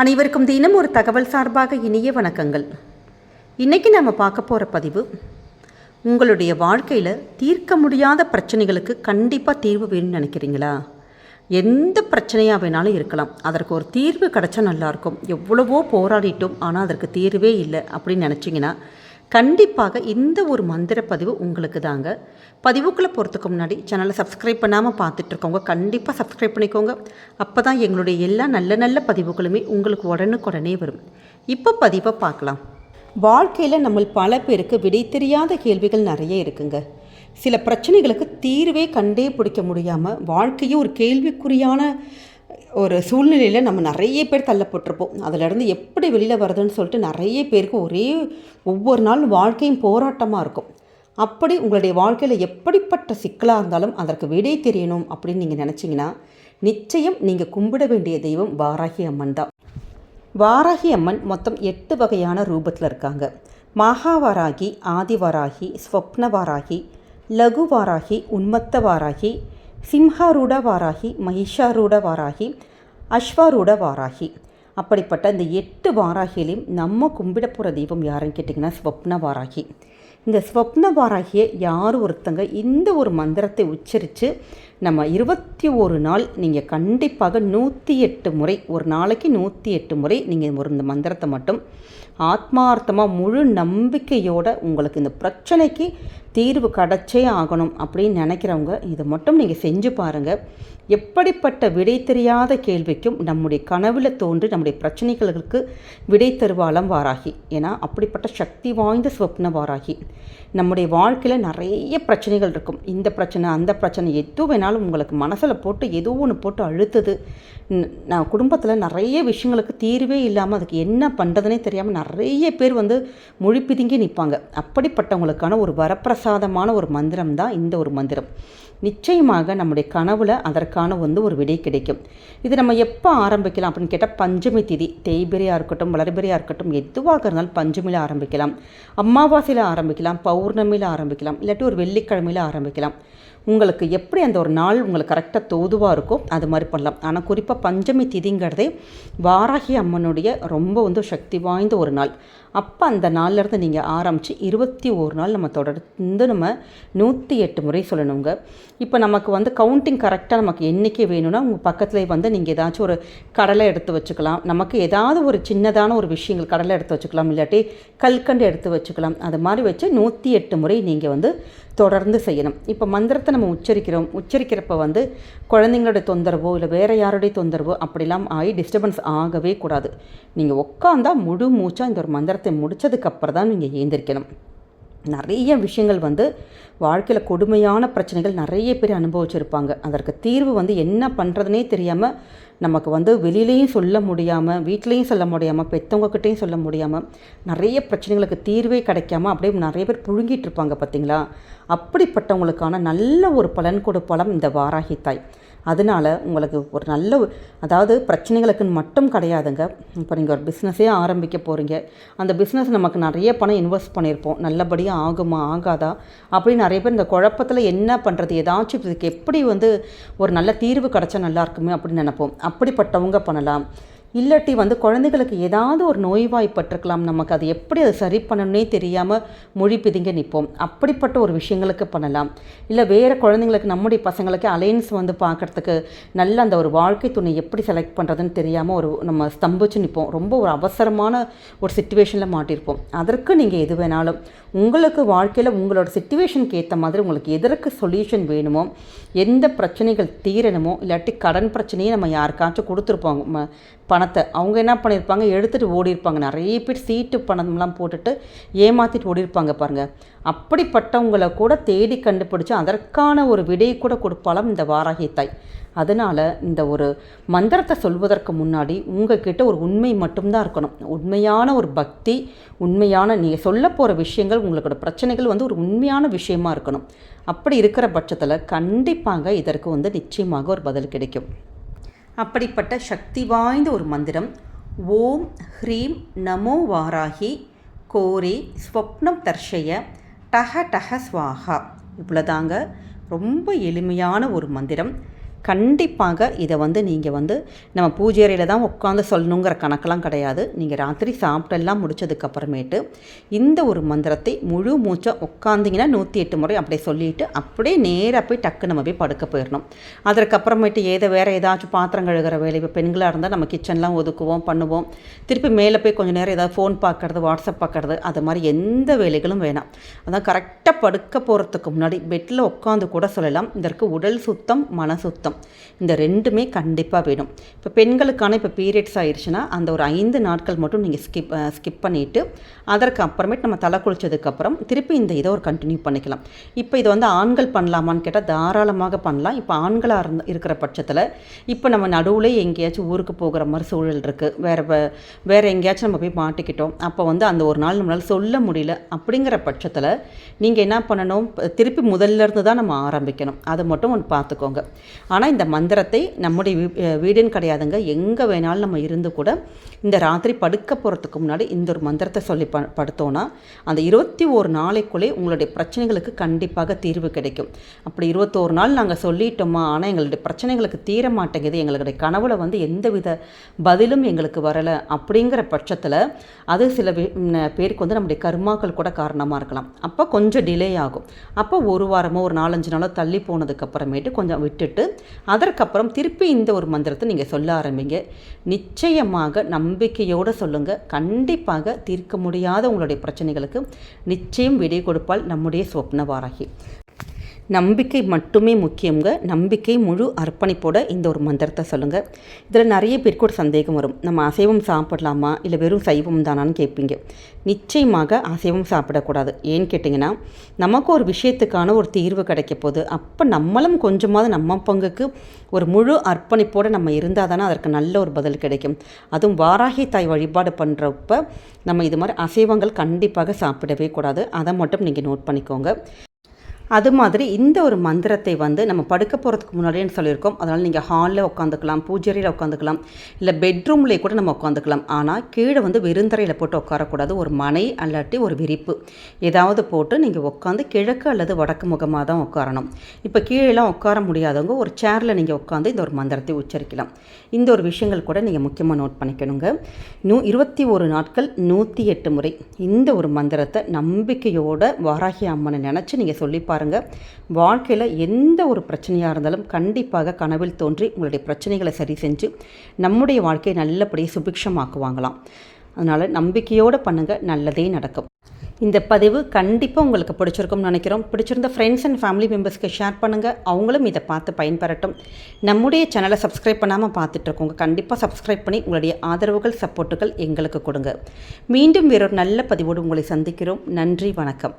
அனைவருக்கும் தினம் ஒரு தகவல் சார்பாக இனிய வணக்கங்கள். இன்றைக்கி நம்ம பார்க்க போகிற பதிவு உங்களுடைய வாழ்க்கையில் தீர்க்க முடியாத பிரச்சனைகளுக்கு கண்டிப்பாக தீர்வு வேணும்னு நினைக்கிறீங்களா? எந்த பிரச்சனையாக வேணாலும் இருக்கலாம். அதற்கு ஒரு தீர்வு கிடச்சா நல்லாயிருக்கும் எவ்வளவோ போராடிட்டோம் ஆனால் அதற்கு தீர்வே இல்லை அப்படின்னு நினச்சிங்கன்னா கண்டிப்பாக இந்த ஒரு மந்திர பதிவு உங்களுக்கு தாங்க. பதிவுக்குள்ளே போகிறதுக்கு முன்னாடி சேனலை சப்ஸ்கிரைப் பண்ணாமல் பார்த்துட்ருக்கவங்க கண்டிப்பாக சப்ஸ்கிரைப் பண்ணிக்கோங்க. அப்போ தான் எங்களுடைய எல்லா நல்ல நல்ல பதிவுகளுமே உங்களுக்கு உடனுக்குடனே வரும். இப்போ பதிவை பார்க்கலாம். வாழ்க்கையில் நம்ம பல பேருக்கு விடை தெரியாத கேள்விகள் நிறைய இருக்குங்க. சில பிரச்சனைகளுக்கு தீர்வே கண்டே பிடிக்க முடியாமல் வாழ்க்கையே ஒரு கேள்விக்குறியான ஒரு சூழ்நிலையில் நம்ம நிறைய பேர் தள்ளப்பட்டிருப்போம். அதிலிருந்து எப்படி வெளியில் வருதுன்னு சொல்லிட்டு நிறைய பேருக்கு ஒரே ஒவ்வொரு நாள் வாழ்க்கையும் போராட்டமாக இருக்கும். அப்படி உங்களுடைய வாழ்க்கையில் எப்படிப்பட்ட சிக்கலாக இருந்தாலும் அதற்கு விடை தெரியணும் அப்படின்னு நீங்கள் நினச்சிங்கன்னா நிச்சயம் நீங்கள் கும்பிட வேண்டிய தெய்வம் வாராகி அம்மன் தான். வாராகி அம்மன் மொத்தம் எட்டு வகையான ரூபத்தில் இருக்காங்க. மகாவாராகி ஆதிவாராகி ஸ்வப்னவாராகி லகு வாராகி உன்மத்த வாராகி சிம்ஹாரூட வாராகி மகிஷாரூட வாராகி அஸ்வாரூட வாராகி. அப்படிப்பட்ட இந்த எட்டு வாராகிலையும் நம்ம கும்பிட போகிற தெய்வம் யாருன்னு கேட்டிங்கன்னா ஸ்வப்ன வாராகி. இந்த ஸ்வப்ன வாராகியை யார் ஒருத்தங்க இந்த ஒரு மந்திரத்தை உச்சரித்து நம்ம இருபத்தி ஒரு நாள் நீங்கள் கண்டிப்பாக நூற்றி எட்டு முறை ஒரு நாளைக்கு நூற்றி எட்டு முறை நீங்கள் ஒரு இந்த மந்திரத்தை மட்டும் ஆத்மார்த்தமாக முழு நம்பிக்கையோட உங்களுக்கு இந்த பிரச்சனைக்கு தீர்வு கிடச்சே ஆகணும் அப்படின்னு நினைக்கிறவங்க இதை மட்டும் நீங்கள் செஞ்சு பாருங்கள் எப்படிப்பட்ட விடை தெரியாத கேள்விக்கும் நம்முடைய கனவில் தோன்றி நம்முடைய பிரச்சனைகளுக்கு விடை தருவாளம் வாராகி. ஏன்னா அப்படிப்பட்ட சக்தி வாய்ந்த ஸ்வப்ன வாராகி. நம்முடைய வாழ்க்கையில் நிறைய பிரச்சனைகள் இருக்கும். இந்த பிரச்சனை அந்த பிரச்சனை எது வேணாலும் உங்களுக்கு மனசில் போட்டு ஏதோ ஒன்று போட்டு அழுத்துது. நான் குடும்பத்தில் நிறைய விஷயங்களுக்கு தீர்வே இல்லாமல் அதுக்கு என்ன பண்ணுறதுனே தெரியாமல் நிறைய பேர் வந்து மொழி பிதுங்கி நிற்பாங்க அப்படிப்பட்டவங்களுக்கான ஒரு வரப்பிரசாதமான ஒரு மந்திரம் தான் இந்த ஒரு மந்திரம். நிச்சயமாக நம்முடைய கனவில் அதற்கான வந்து ஒரு விடை கிடைக்கும். இது நம்ம எப்போ ஆரம்பிக்கலாம் அப்படின்னு கேட்டால் பஞ்சமி திதி. தேய்பிரியாக இருக்கட்டும் வளர்பிரியாக இருக்கட்டும் எதுவாக இருந்தாலும் பஞ்சமியில் ஆரம்பிக்கலாம். அமாவாசையில் ஆரம்பிக்கலாம் பௌர்ணமியில் ஆரம்பிக்கலாம் இல்லாட்டி ஒரு வெள்ளிக்கிழமையில் ஆரம்பிக்கலாம். உங்களுக்கு எப்படி அந்த ஒரு நாள் உங்களுக்கு கரெக்டாக தோதுவாக இருக்கோ அது மாதிரி பண்ணலாம். ஆனால் குறிப்பாக பஞ்சமி திதிங்கிறதே வாராகி அம்மனுடைய ரொம்ப வந்து சக்தி வாய்ந்த ஒரு நாள். அப்போ அந்த நாள்லேருந்து நீங்கள் ஆரம்பித்து இருபத்தி ஒரு நாள் நம்ம தொடர்ந்து நம்ம நூற்றி எட்டு முறை சொல்லணுங்க. இப்போ நமக்கு வந்து கவுண்டிங் கரெக்டாக நமக்கு எண்ணிக்கை வேணும்னா உங்கள் பக்கத்துலேயே வந்து நீங்கள் ஏதாச்சும் ஒரு கடலை எடுத்து வச்சுக்கலாம். நமக்கு ஏதாவது ஒரு சின்னதான ஒரு விஷயங்கள் கடலை எடுத்து வச்சுக்கலாம். இல்லாட்டி கல்கண்டு எடுத்து வச்சுக்கலாம். அது மாதிரி வச்சு நூற்றி எட்டு முறை நீங்கள் வந்து தொடர்ந்து செய்யணும். இப்போ மந்திரத்தை நம்ம உச்சரிக்கிறோம். உச்சரிக்கிறப்ப வந்து குழந்தைங்களோட தொந்தரவோ இல்லை வேறு யாருடைய தொந்தரவோ அப்படிலாம் ஆகி டிஸ்டர்பன்ஸ் ஆகவே கூடாது. நீங்கள் உட்காந்தா முழு மூச்சாக இந்த ஒரு மந்திரத்தை முடித்ததுக்கப்புறம் தான் நீங்கள் ஏந்திரிக்கணும். நிறைய விஷயங்கள் வந்து வாழ்க்கையில் கொடுமையான பிரச்சனைகள் நிறைய பேர் அனுபவிச்சிருப்பாங்க. அதற்கு தீர்வு வந்து என்ன பண்ணுறதுனே தெரியாமல் நமக்கு வந்து வெளியிலையும் சொல்ல முடியாமல் வீட்லேயும் சொல்ல முடியாமல் பெற்றவங்கக்கிட்டேயும் சொல்ல முடியாமல் நிறைய பிரச்சனைகளுக்கு தீர்வே கிடைக்காம அப்படியே நிறைய பேர் புழுங்கிட்டு இருப்பாங்க பார்த்தீங்களா அப்படிப்பட்டவங்களுக்கான நல்ல ஒரு பலன் கொடுப்பாலம் இந்த வாராகி தாய். அதனால் உங்களுக்கு ஒரு நல்ல அதாவது பிரச்சனைகளுக்குன்னு மட்டும் கிடையாதுங்க. இப்போ நீங்கள் ஒரு பிஸ்னஸே ஆரம்பிக்க போகிறீங்க அந்த பிஸ்னஸ் நமக்கு நிறைய பணம் இன்வெஸ்ட் பண்ணியிருப்போம். நல்லபடியாக ஆகுமா ஆகாதா? அப்படின்னு நிறைய பேர் இந்த குழப்பத்தில் என்ன பண்ணுறது ஏதாச்சும் இதுக்கு எப்படி வந்து ஒரு நல்ல தீர்வு கிடச்சா நல்லா இருக்குமே அப்படின்னு நினைப்போம். அப்படிப்பட்டவங்க பண்ணலாம். இல்லாட்டி வந்து குழந்தைகளுக்கு ஏதாவது ஒரு நோய்வாய்ப்பட்டிருக்கலாம். நமக்கு அது எப்படி அதை சரி பண்ணணுன்னே தெரியாமல் மொழி பிதுங்க நிற்போம். அப்படிப்பட்ட ஒரு விஷயங்களுக்கு பண்ணலாம். இல்லை வேறு குழந்தைங்களுக்கு நம்முடைய பசங்களுக்கு அலைன்ஸ் வந்து பார்க்குறதுக்கு நல்ல அந்த ஒரு வாழ்க்கை துணை எப்படி செலக்ட் பண்ணுறதுன்னு தெரியாமல் ஒரு நம்ம ஸ்தம்பிச்சு நிற்போம். ரொம்ப ஒரு அவசரமான ஒரு சுச்சுவேஷனில் மாட்டியிருப்போம். அதற்கு நீங்கள் எது வேணாலும் உங்களுக்கு வாழ்க்கையில் உங்களோட சுச்சுவேஷனுக்கு ஏற்ற மாதிரி உங்களுக்கு எதற்கு சொல்யூஷன் வேணுமோ எந்த பிரச்சனைகள் தீரணுமோ இல்லாட்டி கடன் பிரச்சனையை நம்ம யாருக்காச்சும் கொடுத்துருப்போம். பணத்தை. அவங்க என்ன பண்ணியிருப்பாங்க? எடுத்துகிட்டு ஓடிருப்பாங்க நிறைய பேர் சீட்டு பணம்லாம் போட்டுட்டு ஏமாற்றிட்டு ஓடிருப்பாங்க பாருங்கள் அப்படிப்பட்டவங்களை கூட தேடி கண்டுபிடிச்சி அதற்கான ஒரு விடை கூட கொடுப்பாலும் இந்த வாராகி தாய். அதனால் இந்த ஒரு மந்திரத்தை சொல்வதற்கு முன்னாடி உங்ககிட்ட ஒரு உண்மை மட்டும்தான் இருக்கணும். உண்மையான ஒரு பக்தி உண்மையான நீங்கள் சொல்ல போகிற விஷயங்கள் உங்களோட பிரச்சனைகள் வந்து ஒரு உண்மையான விஷயமா இருக்கணும். அப்படி இருக்கிற பட்சத்தில் கண்டிப்பாக இதற்கு வந்து நிச்சயமாக ஒரு பதில் கிடைக்கும். அப்படிப்பட்ட சக்தி வாய்ந்த ஒரு மந்திரம். ஓம் ஹ்ரீம் நமோ வாராகி கோரி ஸ்வப்னம் தர்ஷய டஹ டஹ ஸ்வாஹா. இவ்வளோதாங்க ரொம்ப எளிமையான ஒரு மந்திரம். கண்டிப்பாக இதை வந்து நீங்கள் வந்து நம்ம பூஜை அறையில் தான் உட்காந்து சொல்லணுங்கிற கணக்கெல்லாம் கிடையாது. நீங்கள் ராத்திரி சாப்பிட்டெல்லாம் முடிச்சதுக்கப்புறமேட்டு இந்த ஒரு மந்திரத்தை முழு மூச்சாக உட்காந்திங்கன்னா நூற்றி எட்டு முறை அப்படியே சொல்லிட்டு அப்படியே நேராக போய் டக்கு நம்ம போய் படுக்க போயிடணும். அதற்கப்புறமேட்டு ஏதோ வேறு ஏதாச்சும் பாத்திரம் கழுகிற வேலை இப்போ பெண்களாக இருந்தால் நம்ம கிச்சன்லாம் ஒதுக்குவோம் பண்ணுவோம். திருப்பி மேலே போய் கொஞ்சம் நேரம் ஏதாவது ஃபோன் பார்க்கறது வாட்ஸ்அப் பார்க்கறது அது மாதிரி எந்த வேலைகளும் வேணாம். அதான் கரெக்டாக படுக்க போகிறதுக்கு முன்னாடி பெட்டில் உட்காந்து கூட சொல்லலாம். இதற்கு உடல் சுத்தம் மன சுத்தம் இந்த ரெண்டுமே கண்டிப்பாக வேணும். இப்போ பெண்களுக்கான இப்போ பீரியட்ஸ் ஆயிடுச்சுன்னா அந்த ஒரு ஐந்து நாட்கள் மட்டும் நீங்கள் ஸ்கிப் ஸ்கிப் பண்ணிவிட்டு அதற்கு அப்புறமேட்டு நம்ம தலை குளிச்சதுக்கப்புறம் திருப்பி இந்த இதை ஒரு கண்டினியூ பண்ணிக்கலாம். இப்போ இதை வந்து ஆண்கள் பண்ணலாமான்னு கேட்டால் தாராளமாக பண்ணலாம். இப்போ ஆண்களாக இருந்த இருக்கிற பட்சத்தில் இப்போ நம்ம நடுவில் எங்கேயாச்சும் ஊருக்கு போகிற மாதிரி சூழல் இருக்குது வேறு வேறு எங்கேயாச்சும் நம்ம போய் மாட்டிக்கிட்டோம். அப்போ வந்து அந்த ஒரு நாள் நம்மளால் சொல்ல முடியல அப்படிங்கிற பட்சத்தில் நீங்கள் என்ன பண்ணணும்? திருப்பி முதல்ல இருந்து தான் நம்ம ஆரம்பிக்கணும். அதை மட்டும் ஒன்று பார்த்துக்கோங்க. ஆனால் இந்த மந்திரத்தை நம்முடைய வீடுன்னு கிடையாதுங்க. எங்கே வேணாலும் நம்ம இருந்து கூட இந்த ராத்திரி படுக்க போகிறதுக்கு முன்னாடி இந்த ஒரு மந்திரத்தை சொல்லி ப படுத்தோன்னா அந்த இருபத்தி ஒரு நாளைக்குள்ளே உங்களுடைய பிரச்சனைகளுக்கு கண்டிப்பாக தீர்வு கிடைக்கும். அப்படி இருபத்தோரு நாள் நாங்கள் சொல்லிட்டோமா ஆனால் எங்களுடைய பிரச்சனைகளுக்கு தீர மாட்டேங்குது. எங்களுடைய கனவுல வந்து எந்தவித பதிலும் எங்களுக்கு வரலை. அப்படிங்கிற பட்சத்தில் அது சில பேருக்கு வந்து நம்முடைய கர்மாக்கள் கூட காரணமாக இருக்கலாம். அப்போ கொஞ்சம் டிலே ஆகும். அப்போ ஒரு வாரமோ ஒரு நாலஞ்சு நாளோ தள்ளி போனதுக்கப்புறமேட்டு கொஞ்சம் விட்டுட்டு அதற்கப்புறம் திருப்பி இந்த ஒரு மந்திரத்தை நீங்கள் சொல்ல ஆரம்பிங்க. நிச்சயமாக நம்பிக்கையோடு சொல்லுங்கள் கண்டிப்பாக தீர்க்க முடியாத உங்களுடைய பிரச்சனைகளுக்கு நிச்சயம் விடை கொடுப்பால் நம்முடைய சொப்ன வாராகி நம்பிக்கை மட்டுமே முக்கியங்க நம்பிக்கை முழு அர்ப்பணிப்போட இந்த ஒரு மந்திரத்தை சொல்லுங்கள் இதில் நிறைய பேருக்கு ஒரு சந்தேகம் வரும். நம்ம அசைவம் சாப்பிடலாமா? இல்லை வெறும் சைவம் தானான்னு கேட்பீங்க. நிச்சயமாக அசைவம் சாப்பிடக்கூடாது. ஏன்னு கேட்டிங்கன்னா நமக்கு ஒரு விஷயத்துக்கான ஒரு தீர்வு கிடைக்க போகுது. அப்போ நம்மளும் கொஞ்சமாவது நம்ம பங்குக்கு ஒரு முழு அர்ப்பணிப்போடு நம்ம இருந்தால் தானே அதற்கு நல்ல ஒரு பதில் கிடைக்கும். அதுவும் வாராகி தாய் வழிபாடு பண்ணுறப்ப நம்ம இது மாதிரி அசைவங்கள் கண்டிப்பாக சாப்பிடவே கூடாது. அதை மட்டும் நீங்கள் நோட் பண்ணிக்கோங்க. அது மாதிரி இந்த ஒரு மந்திரத்தை வந்து நம்ம படுக்க போகிறதுக்கு முன்னாடியே சொல்லியிருக்கோம். அதனால் நீங்கள் ஹாலில் உட்காந்துக்கலாம் பூஜரியில் உட்காந்துக்கலாம் இல்லை பெட்ரூம்லேயே கூட நம்ம உட்காந்துக்கலாம். ஆனால் கீழே வந்து விருந்தரையில் போட்டு உட்காரக்கூடாது. ஒரு மனை அல்லாட்டி ஒரு விரிப்பு. ஏதாவது போட்டு நீங்கள் உட்காந்து கிழக்கு அல்லது வடக்கு முகமாக தான் உட்காரணும். இப்போ கீழேலாம் உட்கார முடியாதவங்க ஒரு சேரில் நீங்கள் உட்காந்து இந்த ஒரு மந்திரத்தை உச்சரிக்கலாம். இந்த ஒரு விஷயங்கள் கூட நீங்கள் முக்கியமாக நோட் பண்ணிக்கணுங்க. நூ இருபத்தி ஒரு நாட்கள் நூற்றி எட்டு முறை இந்த ஒரு மந்திரத்தை நம்பிக்கையோட வாராகி அம்மனை நினச்சி நீங்கள் சொல்லி பாருங்கள் வாழ்க்கையில் எந்த ஒரு பிரச்சனையாக இருந்தாலும் கண்டிப்பாக கனவில் தோன்றி உங்களுடைய பிரச்சனைகளை சரி செஞ்சு நம்முடைய வாழ்க்கையை நல்லபடியாக சுபிக்ஷமாக்குவாங்களாம். அதனால் நம்பிக்கையோடு பண்ணுங்கள் நல்லதே நடக்கும். இந்த பதிவு கண்டிப்பாக உங்களுக்கு பிடிச்சிருக்கும்னு நினைக்கிறோம். பிடிச்சிருந்த ஃப்ரெண்ட்ஸ் அண்ட் ஃபேமிலி மெம்பர்ஸ்க்கு ஷேர் பண்ணுங்கள் அவங்களும் இதை பார்த்து பயன்பெறட்டும். நம்முடைய சேனலை சப்ஸ்கிரைப் பண்ணாமல் பார்த்துட்ருக்கோங்க கண்டிப்பாக சப்ஸ்கிரைப் பண்ணி உங்களுடைய ஆதரவுகள் சப்போர்ட்டுகள் எங்களுக்கு கொடுங்க. மீண்டும் வேறொரு நல்ல பதிவோடு உங்களை சந்திக்கிறோம். நன்றி வணக்கம்.